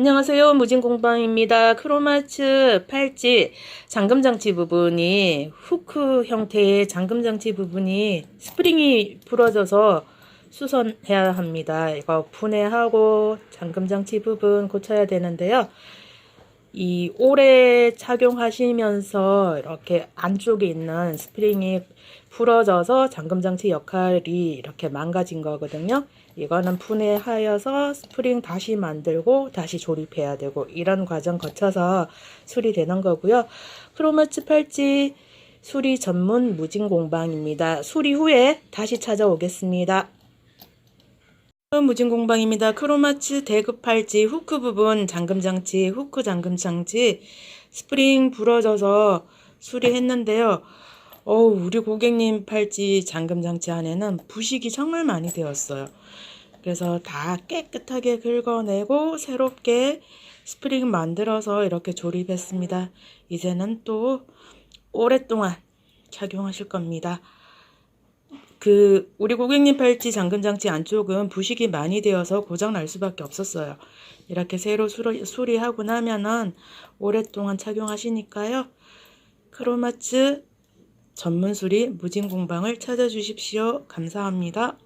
안녕하세요. 무진공방입니다. 크로마츠 팔찌 잠금장치 부분이 후크 형태의 잠금장치 부분이 스프링이 부러져서 수선해야 합니다. 이거 분해하고 잠금장치 부분 고쳐야 되는데요. 이 오래 착용하시면서 이렇게 안쪽에 있는 스프링이 부러져서 잠금장치 역할이 이렇게 망가진 거거든요. 이거는 분해하여서 스프링 다시 만들고 다시 조립해야 되고 이런 과정 거쳐서 수리되는 거고요. 크로마츠 팔찌 수리 전문 무진 공방입니다. 수리 후에 다시 찾아오겠습니다. 무진 공방입니다. 크로마츠 대급 팔찌 후크 부분 잠금 장치, 후크 잠금 장치 스프링 부러져서 수리했는데요. 어우, 우리 고객님 팔찌 잠금 장치 안에는 부식이 정말 많이 되었어요. 그래서 다 깨끗하게 긁어내고 새롭게 스프링 만들어서 이렇게 조립했습니다. 이제는 또 오랫동안 착용하실 겁니다. 그 우리 고객님 팔찌 잠금 장치 안쪽은 부식이 많이 되어서 고장 날 수밖에 없었어요. 이렇게 새로 수리, 수리하고 나면은 오랫동안 착용하시니까요. 크로마츠 전문 수리 무진 공방을 찾아주십시오. 감사합니다.